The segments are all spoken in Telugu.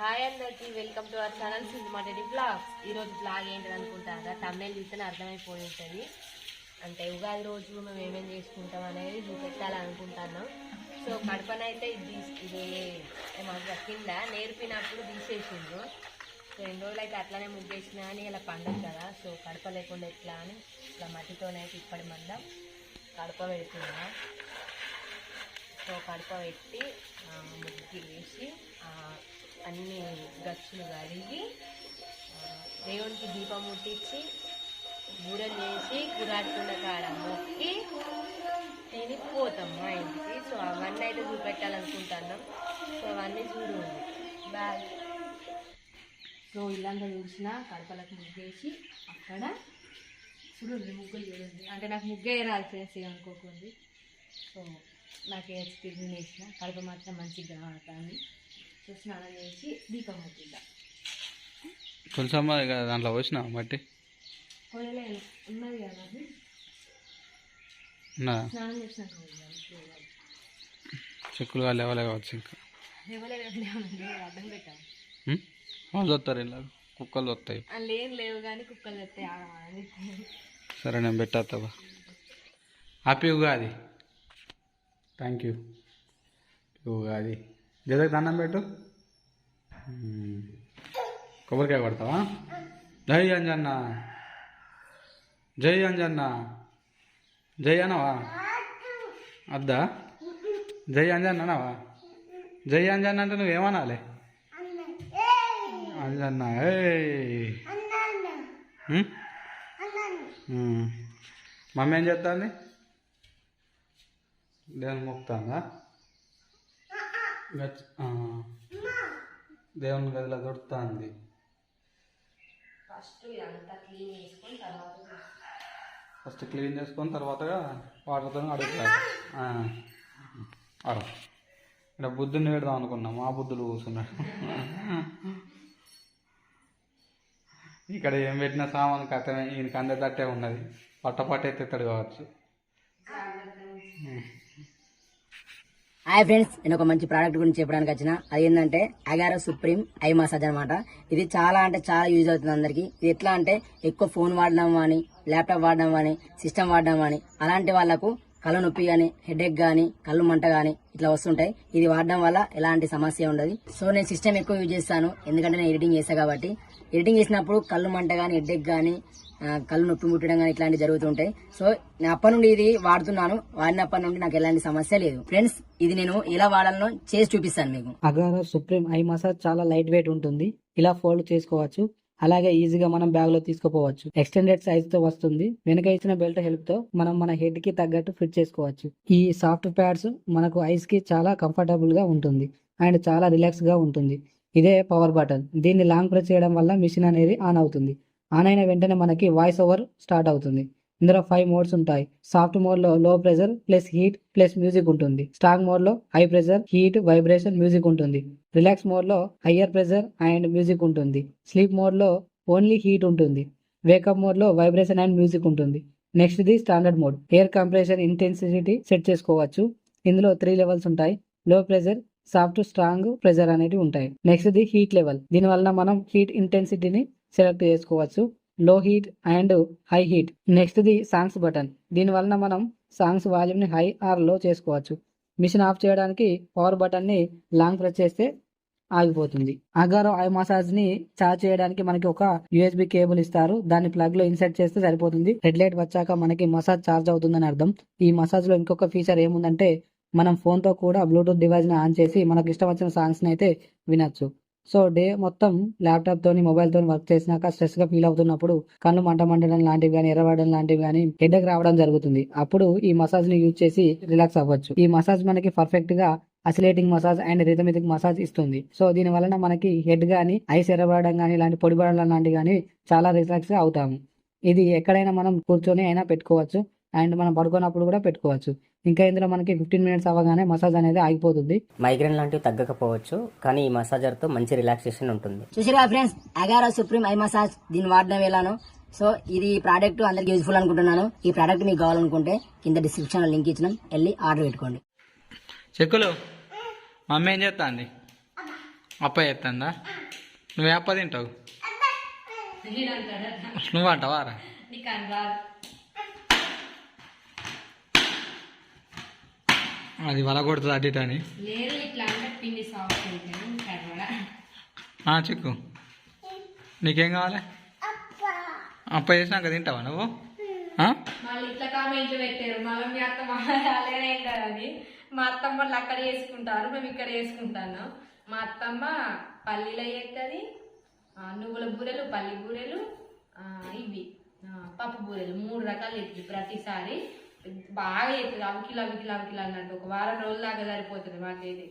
హాయ్ అందరికి వెల్కమ్ టు అవర్ ఛానల్ సింధుమాటెడి బ్లాగ్స్ ఈ రోజు బ్లాగ్ ఏంటని అనుకుంటారా? తమిళ చూస్తేనే అర్థమైపోయి ఉంటుంది. అంటే ఉగాది రోజు మేము ఏమేం చేసుకుంటాం అనేది చూపెట్టాలనుకుంటున్నాం. సో కడపనైతే ఇది ఇది మాకు కింద నేర్పినప్పుడు తీసేసిండ్రు. సో ఎన్ని రోజులు అయితే అట్లానే ముగ్గేసిన అని ఇలా పండగ కదా సో కడప లేకుండా ఎట్లా అని ఇట్లా మట్టితోనైతే ఇప్పటి మందం కడప పెడుతున్నా. సో కడప పెట్టి ముగ్గు వేసి అన్ని గచ్చులు కడిగి దేవునికి దీపం ముట్టించి బూరెలు చేసి కురాడుకున్న కాడ మొక్కి తినిపోతాం మా ఇంటికి. సో అవన్నీ అయితే చూపెట్టాలనుకుంటున్నాం. సో అవన్నీ చూడు. బాయ్. సో ఇల్లంతా చూసిన కడపలకు ముగ్గేసి అక్కడ చూడండి ముగ్గులు చూడండి. అంటే నాకు ముగ్గే రాదు ఫ్రెండ్స్ అనుకోకుంది సో నాకు ఎక్స్పీరియన్స్ చేసిన కడప మాత్రం మంచిగా కానీ సో స్నానం చేసి దీపం ముట్టిద్దాం తులసమ్మ దాంట్లో పోసిన మట్టి? ఉన్నది కదా స్నానం చేసినాక. చెక్కులు వాళ్ళు ఎవరే కావచ్చు ఇంకా. అడ్డం? వాళ్ళు వస్తారు ఇలా కుక్కలు వస్తాయి లేవు కానీ కుక్కలు వస్తాయి ఆగమని సరే నేను పెట్టేస్తావా happy Ugadi. Thank you. Ugadi. దండం పెట్టు. కొబ్బరికాయ కొడతావా? జై అంజన్న. జై అంజన్న. జై అనవా అద్దా? జై అంజన్న అనవా జై అంజన్న అంటే నువ్వేమనాలి అంజన్న. మమ్మీ ఏం చేస్తుంది దేవుని మొక్కుతుందా. దేవుని గదిలో దొరుకుతుంది. ఫస్ట్ ఇదంతా క్లీన్ చేసుకొని తర్వాత ఫస్ట్ క్లీన్ చేసుకొని తర్వాత వాటర్తో అడుగుతారు. అడు ఇక్కడ బుద్ధుని పెడదాం అనుకున్నాం. మా బుద్ధులు కూర్చున్నాడు ఇక్కడ ఏం పెట్టిన సామాన్ కథనే ఈయనకి అందేటట్టే ఉన్నది. పట్ట పట్ట ఎత్తేస్తాడు కావచ్చు. హాయ్ ఫ్రెండ్స్ నేను ఒక మంచి ప్రోడక్ట్ గురించి చెప్పడానికి వచ్చిన. అది ఏంటంటే అగారో సుప్రీం ఐ మసాజ్ అనమాట ఇది చాలా అంటే చాలా యూజ్ అవుతుంది అందరికి. ఇది ఎట్లా అంటే ఎక్కువ ఫోన్ వాడడం కానీ ల్యాప్టాప్ వాడడం కానీ సిస్టమ్ వాడడం కానీ అలాంటి వాళ్ళకు కళ్ళు నొప్పి కానీ హెడేక్ కానీ కళ్ళు మంట కానీ ఇట్లా వస్తుంటాయి. ఇది వాడడం వల్ల ఎలాంటి సమస్య ఉండదు. సో నేను సిస్టమ్ ఎక్కువ యూజ్ చేస్తాను. ఎందుకంటే నేను ఎడిటింగ్ చేస్తాను కాబట్టి. ఎడిటింగ్ చేసినప్పుడు కళ్ళు మంట కానీ హెడేక్ కానీ కళ్ళు నొప్పి ముట్టడం కానీ ఇట్లాంటివి జరుగుతుంటాయి. సో నేను అప్పటి నుండి ఇది వాడుతున్నాను. వాడినప్పటి నుండి నాకు ఎలాంటి సమస్య లేదు. ఫ్రెండ్స్ ఇది నేను ఎలా వాడాలనో చేసి చూపిస్తాను మీకు. అగారో సుప్రీం ఐ మసాజ్ చాలా లైట్ వెయిట్ ఉంటుంది. ఇలా ఫోల్డ్ చేసుకోవచ్చు. అలాగే ఈజీగా మనం బ్యాగ్లో తీసుకోపోవచ్చు. ఎక్స్టెండెడ్ సైజ్తో వస్తుంది. వెనక ఇచ్చిన బెల్ట్ హెల్ప్తో మనం మన హెడ్కి తగ్గట్టు ఫిట్ చేసుకోవచ్చు. ఈ సాఫ్ట్ ప్యాడ్స్ మనకు ఐస్కి చాలా కంఫర్టబుల్గా ఉంటుంది. అండ్ చాలా రిలాక్స్గా ఉంటుంది. ఇదే పవర్ బటన్. దీన్ని లాంగ్ ప్రెస్ చేయడం వల్ల మిషన్ అనేది ఆన్ అవుతుంది. ఆన్ అయిన వెంటనే మనకి వాయిస్ ఓవర్ స్టార్ట్ అవుతుంది. ఇందులో ఫైవ్ మోడ్స్ ఉంటాయి. సాఫ్ట్ మోడ్లో low pressure plus heat plus music ఉంటుంది. స్ట్రాంగ్ మోడ్లో high pressure heat vibration music ఉంటుంది. రిలాక్స్ మోడ్లో హయ్యర్ ప్రెషర్ అండ్ మ్యూజిక్ ఉంటుంది. స్లీప్ మోడ్లో ఓన్లీ హీట్ ఉంటుంది. వేకప్ మోడ్లో వైబ్రేషన్ అండ్ మ్యూజిక్ ఉంటుంది. Next the standard mode air compression intensity set చేసుకోవచ్చు. ఇందులో త్రీ లెవెల్స్ ఉంటాయి. లో ప్రెషర్ సాఫ్ట్ స్ట్రాంగ్ ప్రెషర్ అనేవి ఉంటాయి. నెక్స్ట్ ది హీట్ లెవెల్ దీని వలన మనం హీట్ ఇంటెన్సిటీని సెలెక్ట్ చేసుకోవచ్చు. Low heat and high heat. Next the songs button. దీని వలన మనం సాంగ్స్ వాల్యూమ్ని హై ఆర్లో చేసుకోవచ్చు. మిషన్ ఆఫ్ చేయడానికి పవర్ బటన్ని లాంగ్ ప్రెస్ చేస్తే ఆగిపోతుంది. అగారో ఐ మసాజ్ని చార్జ్ చేయడానికి మనకి ఒక యూఎస్బి కేబుల్ ఇస్తారు. దాన్ని ప్లగ్లో ఇన్సర్ట్ చేస్తే సరిపోతుంది. రెడ్ లైట్ వచ్చాక మనకి మసాజ్ చార్జ్ అవుతుందని అర్థం. ఈ మసాజ్లో ఇంకొక ఫీచర్ ఏముందంటే మనం ఫోన్తో కూడా బ్లూటూత్ డివైస్ని ఆన్ చేసి మనకు ఇష్టం వచ్చిన సాంగ్స్ని అయితే వినొచ్చు. సో డే మొత్తం ల్యాప్టాప్ తోని మొబైల్ తోని వర్క్ చేసినాక స్ట్రెస్గా ఫీల్ అవుతున్నప్పుడు కళ్ళు మంట మండడం లాంటివి కానీ ఎర్రబడడం లాంటివి కానీ హెడ్ఎక్ రావడం జరుగుతుంది. అప్పుడు ఈ మసాజ్ని యూజ్ చేసి రిలాక్స్ అవ్వచ్చు. ఈ మసాజ్ మనకి పర్ఫెక్ట్గా oscillating massage and rhythmic massage ఇస్తుంది. సో దీని వలన మనకి హెడ్ గాని ఐస్ ఎర్రబడడం కానీ ఇలాంటి పొడిపడడం లాంటివి కానీ చాలా రిలాక్స్గా అవుతాము. ఇది ఎక్కడైనా మనం కూర్చొని అయినా పెట్టుకోవచ్చు. అండ్ మనం పడుకున్నప్పుడు కూడా పెట్టుకోవచ్చు. ఇంకా ఇందులో మనకి ఫిఫ్టీన్ మినిట్స్ అవ్వగానే మసాజ్ అనేది ఆగిపోతుంది. మైగ్రేన్ లాంటివి తగ్గకపోవచ్చు కానీ ఈ మసాజర్తో మంచి రిలాక్సేషన్ ఉంటుంది. చూసారా friends Agaro supreme eye massage దీన్ని వాడడం ఎలానో? సో ఇది ప్రోడక్ట్ అందరికి యూజ్ఫుల్ అనుకుంటున్నాను. ఈ ప్రోడక్ట్ మీకు కావాలనుకుంటే కింద డిస్క్రిప్షన్లో లింక్ ఇచ్చినాం. వెళ్ళి ఆర్డర్ పెట్టుకోండి. చెక్కులు మమ్మీ ఏం చేస్తా అండి అప్ప చేస్తుందా నువ్వు అప్ప తింటావు? నువ్వు అంటావా రా నీకు అని రాదు అది వల కొడుతుంది అటు ఇటు అని. లేదు ఇట్లా అంటే పిండి సాఫ్ట్ అవుతుంది కడవడ ఆ, చిక్కు. నీకేం కావాలి? అప్ప. చేసినాక తింటావా నువ్వు? మీ అత్తమ్మ వాళ్ళు అక్కడ చేసుకుంటారు. మేము ఇక్కడ చేసుకుంటాను. మా అత్తమ్మ పల్లీలో చేస్తుంది నువ్వుల బూరెలు పల్లి బూరెలు ఆ, ఇవి. ఆ, పప్పు బూరెలు. మూడు రకాలు చేస్తుంది ప్రతిసారి. బాగా చేస్తుంది అవికిలు అవికిల అవికిలు అన్నట్టు ఒక వారం రోజుల దాకా సరిపోతుంది మాకైతే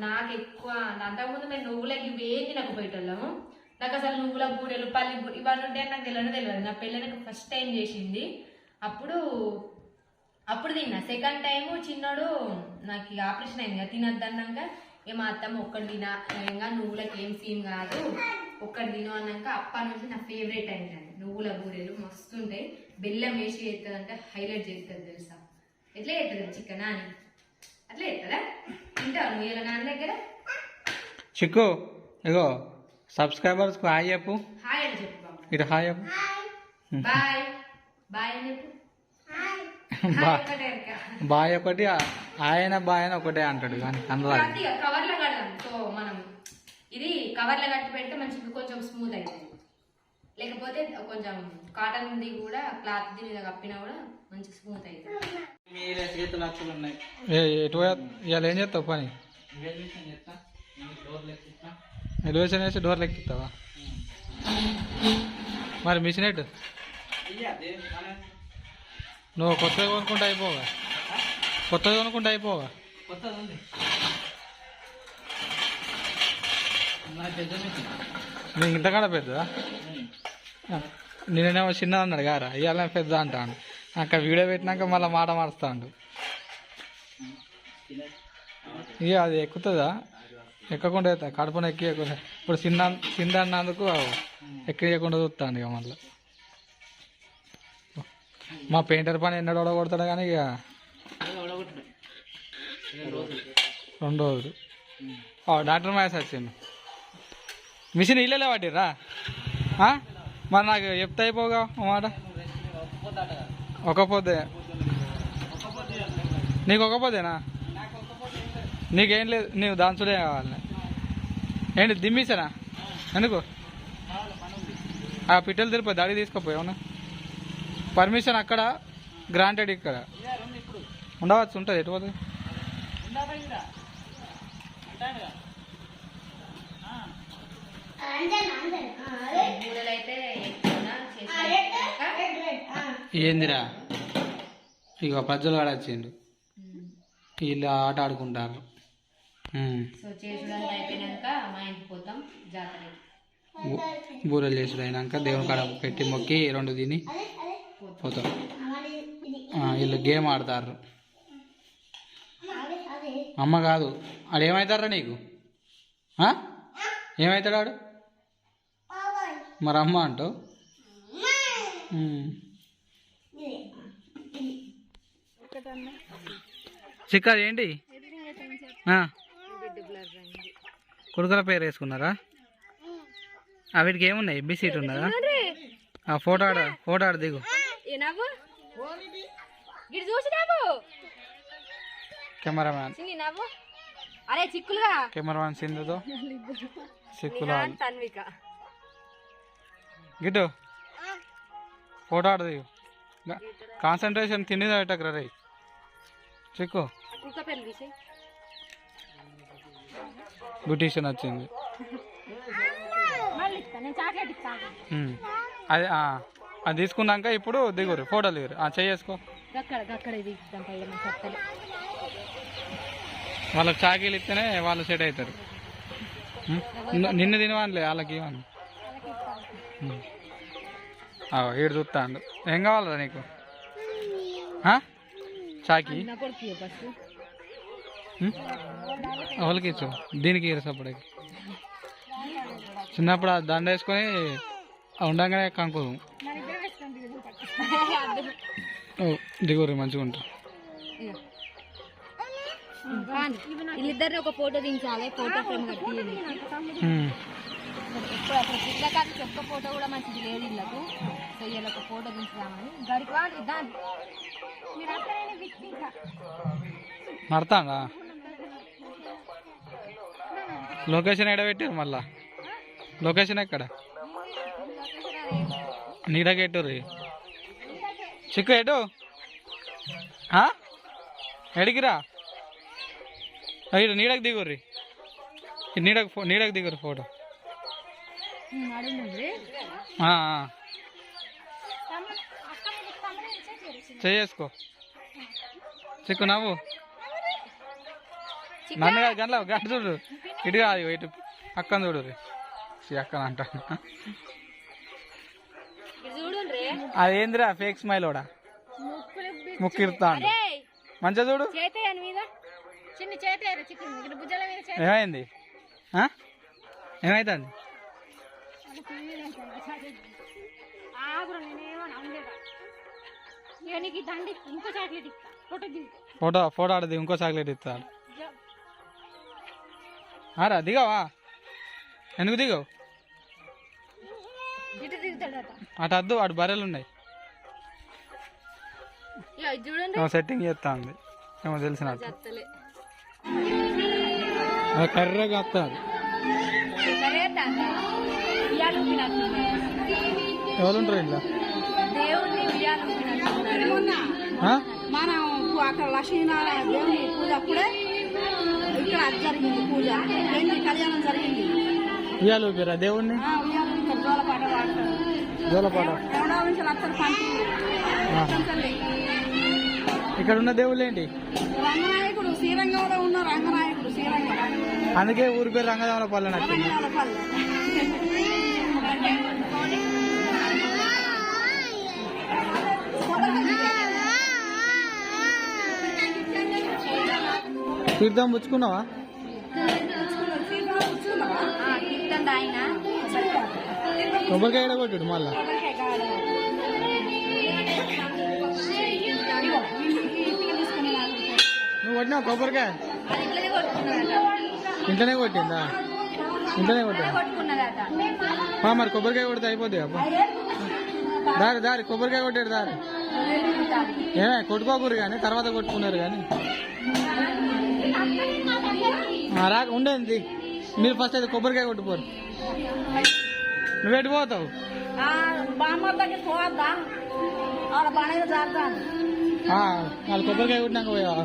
నాకు ఎక్కువ అంతకుముందు మేము నువ్వులకి ఇవేం తినకపోయేటోళ్ళము నాకు అసలు నువ్వుల బూరెలు పల్లి బూరెలు ఇవన్నీ ఉంటే నాకు తెలియదు తెలియదు నా పెళ్ళినకు ఫస్ట్ టైం చేసింది అప్పుడు అప్పుడు తిన్నా సెకండ్ టైం చిన్నోడు నాకు ఇక ఆపరేషన్ అయింది కదా తినద్దన్నాక ఏ మా అత్తమ్మ ఒక్కటి తిన ఇంకా నువ్వులకి ఏం సీన్ కాదు ఒక్కటి తిను అన్నాక అప్పటి నుంచి నా ఫేవరెట్ అయింది నువ్వుల బూరెలు మస్తు ఉంటాయి బెల్లం వేసి చేస్తుంది అంటే హైలైట్ చేస్తుంది తెలుసా? ఎట్లా చేస్తుంది చికెన్ అని అట్లా చేస్తుందా తింటావు నువ్వు ఇలా నాన్న దగ్గర? చిక్కు ఇగో సబ్స్క్రైబర్స్కి హాయ్ చెప్పు. హాయ్ అని చెప్పు ఇటు హాయ్ చెప్పు. బాయ్. బాయ్ అని చెప్పు. బాయ్ ఒకటి ఆయన బాయ్ అని ఒకటే అంటాడు కానీ కొద్దిగా కవర్లో కడదాం. సో మనం ఇది కవర్లో కట్టి పెడితే మంచిగా కొంచెం స్మూత్ అవుతుంది లేకపోతే కొంచెం కాటన్ ది కూడా క్లాత్ ది మీద కప్పినా కూడా మంచి స్మూత్ అవుతుంది ఏ చేస్తావు పని? ఎలివేషన్ వేసి డోర్లు ఎక్కిస్తావా మరి మిషన్ ఎటు? నువ్వు కొత్తగా కొనుక్కుంటే అయిపోగా కొత్తగా కొనుక్కుంటే అయిపోగా నీకు ఇంతకాడ పెద్దదా? నేనేమో చిన్నది అన్నాడు గారా ఇవాళ పెద్ద అంటాను అక్కడ వీడియో పెట్టినాక మళ్ళీ మాట మారుస్తాడు. ఇక అది ఎక్కుతుందా? ఎక్కకుండా అవుతా కడుపున ఎక్కి ఇప్పుడు చిన్న చిన్న అన్నందుకు ఎక్కకుండా చూస్తాను ఇక మళ్ళీ. మా పెయింటర్ పని ఎన్నడో కొడతాడు కానీ ఇక రెండు రోజులు. డాక్టర్ మహేష్ వచ్చిండు. మిషన్ ఇల్లే పట్టిర్రా? మరి నాకు చెప్తే అయిపోగా మాట? ఒక పొద్దే. నీకు ఒక పొద్దేనా? నీకేం లేదు నీవు దాంచుడే కావాలి. ఏంటి దిమ్మేసానా ఎందుకు? ఆ పిట్టలు తిరుపతి దాడి తీసుకోపోయావునా పర్మిషన్ అక్కడ గ్రాంటెడ్ ఇక్కడ. ఉండవచ్చు ఉంటుంది ఎటు పోతుంది బూరెలు అయితే ఎక్కువనా చేసినాక ఏందిరా? ఇక ప్రజలు కాడ వచ్చిండు. వీళ్ళు ఆట ఆడుకుంటారు. ఉమ్. సో చేసుడానికి అయిపోయినాక మా ఇంటికి పోతాం జాతరకి. బూ- బూరెలు చేసుడు అయినాక దేవుని కాడ పెట్టి మొక్కి రెండు తిని పోతాం. వీళ్ళు గేమ్ ఆడతారు. అమ్మ కాదు. ఆడు ఏమవుతారా నీకు? ఏమవుతాడు ఆడు? మరి అమ్మ అంటావు? ఉమ్. చిక్క ఏంటి. కొడుకుల పేరు వేసుకున్నారా? ఆ వీటికి ఏమున్నాయి? ఎబ్బి సీట్ ఉన్నదా? ఆ ఫోటో ఆడ ఫోటో ఆడ దిగు. కెమెరామ్యాన్. అరే చిక్కులుగా. కెమెరామ్యాన్ సింధుతో. సిక్కులా తన్విక. గిట్టు. ఫోటో ఆడ దిగు. కాన్సన్ట్రేషన్ తిండి పెట్టకరా రే చిక్కు. బ్యూటీషియన్ వచ్చింది. అది అది తీసుకున్నాక ఇప్పుడు దిగురు ఫోటోలు దిగురు. ఆ చేసుకో వాళ్ళకి చాకీలు ఇస్తేనే వాళ్ళు సెట్ అవుతారు. నిన్ను తినవానిలే వాళ్ళకి ఇవ్వను. ఈడు చూస్తాడు. ఏం కావాలరా నీకు? చాకీ? వాళ్ళకి ఇచ్చు దీనికి ఇరసప్పటికి చిన్నప్పుడు దండ వేసుకొని ఉండంగానే కంకు ఓ దిగురు మంచిగా ఉంటారు వీళ్ళిద్దరిని ఒక ఫోటో దించాలి ఫోటో ఫ్రేమ్ కట్టి పిల్లకాకి ఒక్క ఫోటో కూడా మంచిది లేదు వీళ్ళకు సో వీళ్ళకి ఫోటో దించుదామని. గడికి వాడి దాని మడతాండా లొకేషన్ ఎక్కడ పెట్టారు మళ్ళా? లొకేషన్ ఎక్కడ? నీడకి ఎట్టుర్రి చిక్కు ఎటు? ఎడికిరా? ఇటు నీడకి దిగుర్రి. నీడకు నీడకు దిగురు ఫోటో. చేసుకో చిక్కు నవ్వు. నన్ను కాదు గంటల గంట చూడు. ఇటు కాదు ఇటు. అక్కని చూడు అక్కన చూడండి అదేందిరా ఫేక్ స్మైల్ కూడా ముక్కిరుతా మంచిగా చూడు. ఏమైంది? ఏమైతుంది? ఇక నీకు ఈ దండి ఇంకో చాక్లెట్ ఇస్తా ఫోటో దిగు. ఫోటో ఫోటో ఆడది ఇంకో చాక్లెట్ ఇస్తాడు ఆరా దిగవా? ఎందుకు దిగవు? ఇటు అట అద్దు అటు బర్రెలు ఉన్నాయి ఇక ఇది చూడండి. ఏమో సెట్టింగ్ చేస్తా ఉంది ఏమో తెలిసినట్టు. చెత్తలే కర్రగా సరే తాత ఊపినట్టున్నారు. ఎవరు ఉంటారు ఇంట్లో? ఉయ్యాలు? మనం అక్కడ లక్ష్మీనారాయణ దేవుని పూజ అప్పుడే ఇక్కడ జరిగింది పూజ. ఏంటి కళ్యాణం జరిగింది. ఉయ్యాలు ఊపిరా దేవుణ్ణి? ఇక్కడ జోలపాట పాడతారు. జోలపాట. రెండవ నుంచి అత్తరు పంచి తల్లి ఇక్కడ ఉన్న దేవుళ్ళు ఏంటి రంగనాయకుడు శ్రీరంగంలో ఉన్న రంగనాయకుడు శ్రీరంగం అందుకే ఊరి పేరు రంగదేవర పల్లె నచ్చింది పల్లె తీర్థం పుచ్చుకున్నావా? కొబ్బరికాయ కొట్టుడు మళ్ళా? నువ్వు కొట్టినావు కొబ్బరికాయ? ఇంటనే ఇంట్లోనే కొట్టిందా? ఇంట్లోనే కొట్టిందా? మరి కొబ్బరికాయ కొడితే అయిపోద్ది అబ్బా దారి దారి కొబ్బరికాయ కొట్టాడు దారి. ఏమే కొట్టుకోకూరు కానీ తర్వాత కొట్టుకున్నారు కానీ. రా ఉండేది. మీరు ఫస్ట్ అయితే కొబ్బరికాయ కొట్టుకోరు. నువ్వు ఎటు పోతావు? వాళ్ళు కొబ్బరికాయ కొట్టినాక పోయావా?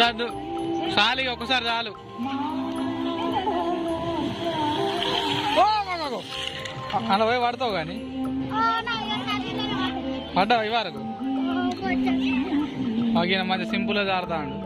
వద్దు అడ్డు చాలు ఒకసారి చాలు. అలా పోయి పడతావు కానీ. పడ్డావు ఈ వరకు? మంచి సింపుల్గా జారుతా అండి